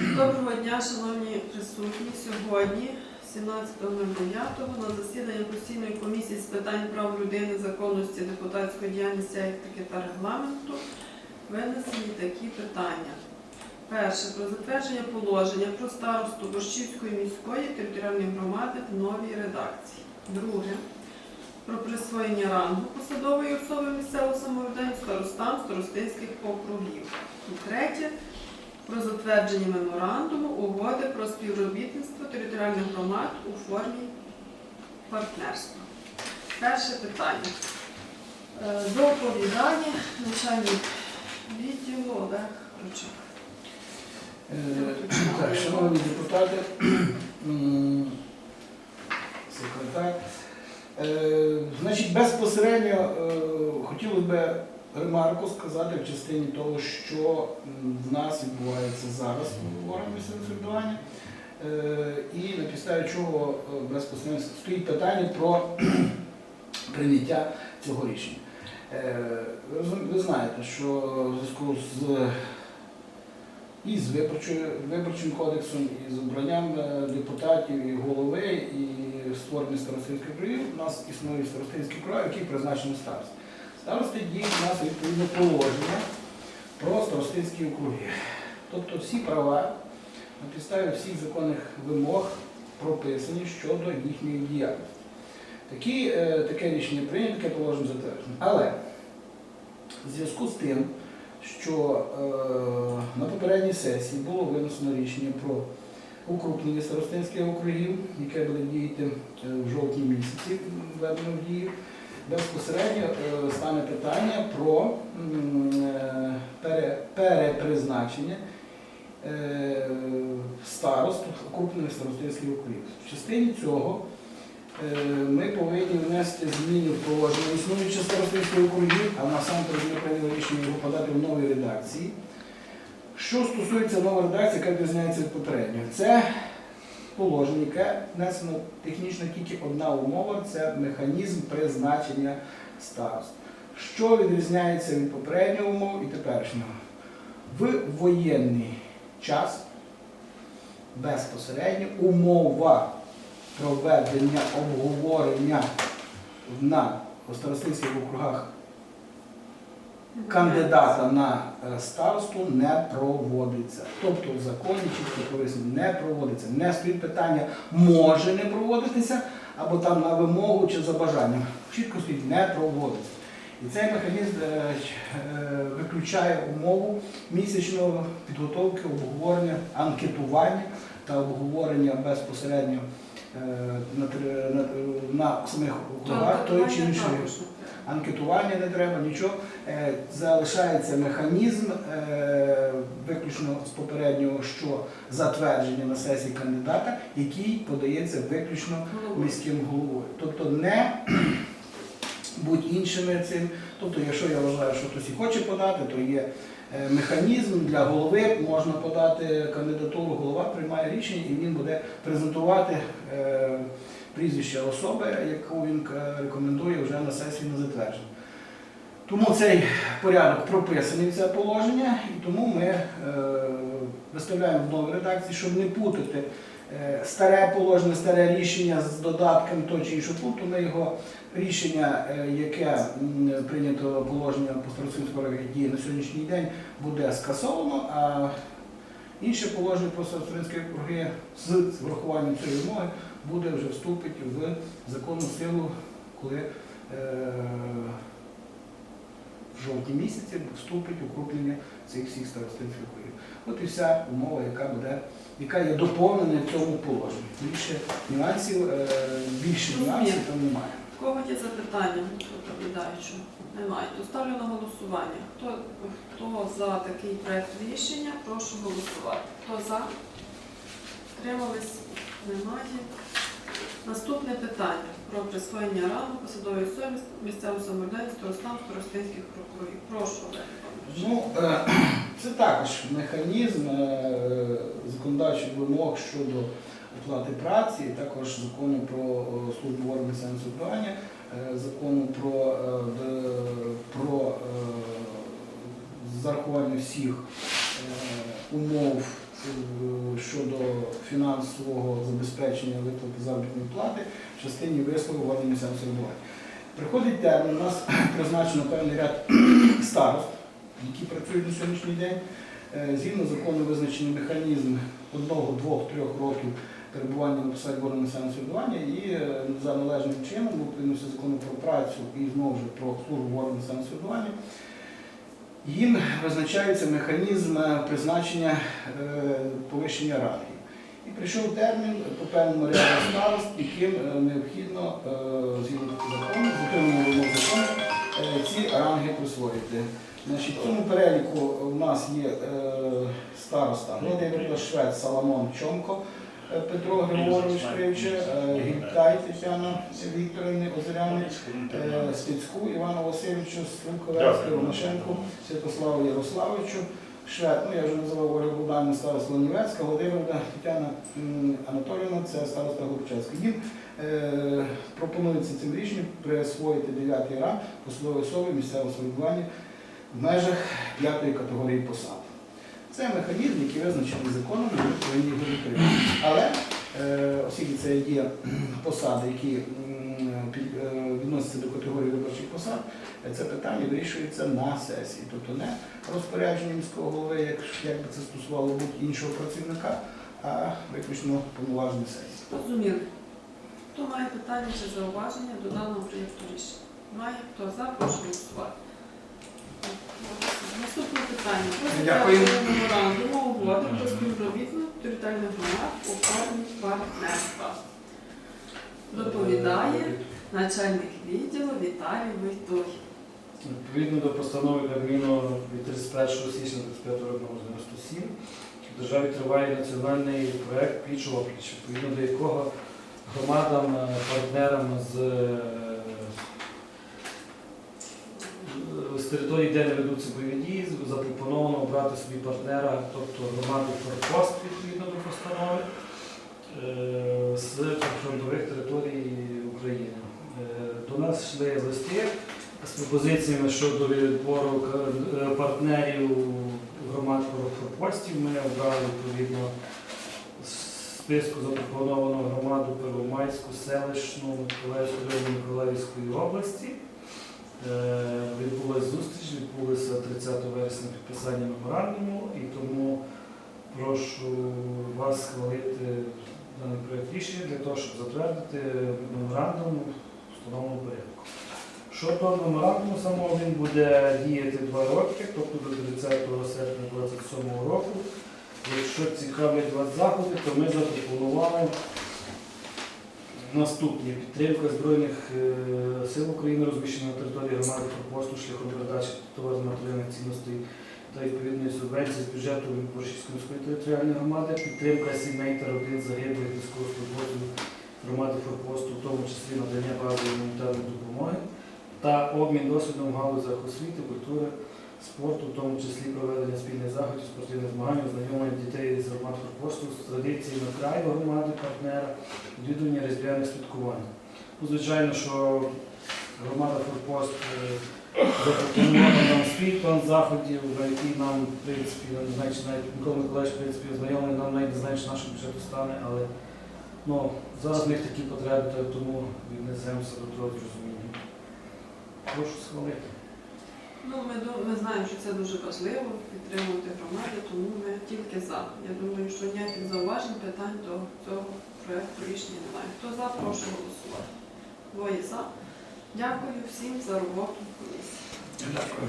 Доброго дня, шановні присутні. Сьогодні, 17.09, на засіданні постійної комісії з питань прав людини, законності, депутатської діяльності, етики та регламенту винесені такі питання. Перше про затвердження положення про старосту Борщівської міської територіальної громади в новій редакції. Друге про присвоєння рангу посадової особи місцевого самоврядування старостам старостинських округів. І третє про затвердження меморандуму угоди про співробітництво територіальних громад у формі партнерства. Перше питання. Е, Доповідання начальник відділу Олег Кручак. Е, Так, шановні депутати, секретар. Е, Значить, безпосередньо хотілося б ремарку сказати в частині того, що в нас відбувається зараз в органі самоврядування. Е, І на підставі чого безпосередньо стоїть питання про прийняття цього рішення. Е, Ви знаєте, що в зв'язку з і з виборчим кодексом, і з обранням е, депутатів, і голови, і створення старостинських округів. У нас існує старостинський округ, який призначений старост. Старости діють у нас відповідно положення про старостинські округи. Тобто всі права на підставі всіх законних вимог прописані щодо їхньої діяльності. Такі, е, таке рішення прийнято, таке положення затверджено. Але в зв'язку з тим, що е, на попередній сесії було винесено рішення про укрупнення старостинських округів, яке буде діяти е, в жовтні місяці, введено в дію. Безпосередньо е, стане питання про е, пере- перепризначення е, старост укрупнених старостинських округів. В частині цього ми повинні внести зміни в положення існуючих старостинських округів, а насамперед ми прийняли рішення його подати в новій редакції. Що стосується нової редакції, яка відрізняється від попередньої, це положення, яке внесено технічно тільки одна умова це механізм призначення старост. Що відрізняється від попередньої умови і теперішнього? В воєнний час безпосередньо умова проведення обговорення на старостинських округах кандидата на е, старосту не проводиться. Тобто в законі чітко прописано не проводиться. Не стоїть питання може не проводитися, або там на вимогу чи за бажанням. Чітко стоїть не проводиться. І цей механізм е, е, виключає умову місячного підготовки, обговорення, анкетування та обговорення безпосередньо на, на, на самих округах тої чи іншої. Анкетування не треба, нічого. Е, Залишається механізм е, виключно з попереднього, що затвердження на сесії кандидата, який подається виключно міським головою. Тобто не будь-іншими цим. Тобто, якщо я вважаю, що хтось і хоче подати, то є е, механізм для голови, можна подати кандидатуру, голова приймає рішення і він буде презентувати прізвище особи, яку він е, рекомендує вже на сесії на затвердження. Тому цей порядок прописаний в це положення, і тому ми е, виставляємо в новій редакції, щоб не путати е, старе положення, старе рішення з додатком того чи іншого пункту. Ми його рішення, яке прийнято положення по старостинському районі діє на сьогоднішній день, буде скасовано, а інше положення про старостинські округи з врахуванням цієї вимоги буде вже вступить в законну силу, коли е, в жовтні місяці вступить укрупнення цих всіх старостинських округів. От і вся умова, яка буде, яка є доповнена в цьому положенні. Більше нюансів, е, більше нюансів там немає. В кого є запитання доповідаючу? Немає. То ставлю на голосування. Хто, хто за такий проект рішення, прошу голосувати. Хто за? Тримались? Немає. Наступне питання про присвоєння рангу посадової особи місцевого самоврядування старостам старостинських прокурорів. Прошу, Ну, е, це також механізм е, законодавчих вимог щодо оплати праці, також закону про е, службу органів самоврядування, закону про, про зарахування всіх умов щодо фінансового забезпечення виплати заробітної плати в частині вислову в органі місцевого самоврядування. Приходить термін, у нас призначено певний ряд старост, які працюють на сьогоднішній день. Е, Згідно закону визначений механізм одного, двох, трьох років перебування на посаді органу місцевого самоврядування і е, за належним чином, у відповідності закону про працю і знову ж про службу органі місцевого самоврядування, їм визначається механізм е, призначення е, повищення рангів. І прийшов термін по певному ряду старост, яким е, необхідно згідно закону, закону, ці ранги присвоїти. Значить, в цьому переліку у нас є староста Володимир Швець Саламон Чомко, е, Петро Григорович Кривче, е, Тетяна Вікторівни Озеряни, е, Стецьку Івану Васильовичу, Струнковецьку, Ромашенку, Святославу Ярославовичу, Швед, ну я вже називав Ольга Богданівна, староста Ланівецька, Володимирівна Тетяна м, Анатоліївна, це староста Глубчевська. Їм е, пропонується цим рішенням присвоїти 9 ранг посадової особи місцевого самоврядування в межах п'ятої категорії посад. Це механізм, який визначений законом, і ми повинні його виконувати. Але е, оскільки це є посади, які е, відносяться до категорії виборчих посад, це питання вирішується на сесії. Тобто не розпорядження міського голови, як, як би це стосувало будь-іншого працівника, а виключно повноваження сесії. Розуміли. Хто має питання чи зауваження до даного проєкту рішення? Має? Хто за, прошу голосувати. Наступне питання. Дякую. меморандуму угоди про співробітну територіальних громад у формі партнерства. Доповідає начальник відділу Віталій Войтух. Відповідно до постанови Кабміну від 31 січня 25 року 97 в державі триває національний проект Пліч опліч, відповідно до якого громадам, е, партнерам з, е, з території, де не ведуться бойові дії, запропоновано обрати собі партнера, тобто громаду Форпост відповідно до постанови е, з прифронтових територій України. Е, До нас йшли листи з пропозиціями щодо відбору е, партнерів громад форпостів. Ми обрали відповідно списку запропоновану громаду Первомайську, селищну, Миколаївську Миколаївської області. Е, Відбулася зустріч, відбулося 30 вересня підписання меморандуму і тому прошу вас схвалити даний проєкт рішення для того, щоб затвердити меморандум в встановленому порядку. Щодо меморандуму самого, він буде діяти два роки, тобто до 30 серпня 2027 року. Якщо цікавлять вас заходи, то ми запропонували наступні. Підтримка Збройних е, сил України, розміщена на території громади Форпосту шляхом передачі товарно-матеріальних цінностей та відповідної субвенції з бюджету Борщівської міської територіальної громади, підтримка сімей та родин загиблих військовослужбовців громади Форпосту, в тому числі надання базової гуманітарної допомоги та обмін досвідом в галузях освіти, культури, спорту, в тому числі проведення спільних заходів, спортивних змагань, ознайомлення дітей з громад Форпосту з традиціями краю громади, партнера, відвідування різдвяних святкувань. Ну, звичайно, що громада Форпост е, запропонувала нам свій план заходів, на який нам, в принципі, чи навіть Микола Миколаївич, в принципі, ознайомлений, нам навіть не знає, що наш бюджет стане, але ну, зараз в них такі потреби, тому віднесемося до того з розумінням. Прошу схвалити. Ну, ми, ми знаємо, що це дуже важливо підтримувати громади, тому ми тільки за. Я думаю, що ніяких зауважень, питань до цього проєкту рішення немає. Хто за, прошу голосувати. Двоє за. Дякую всім за роботу. Дякую.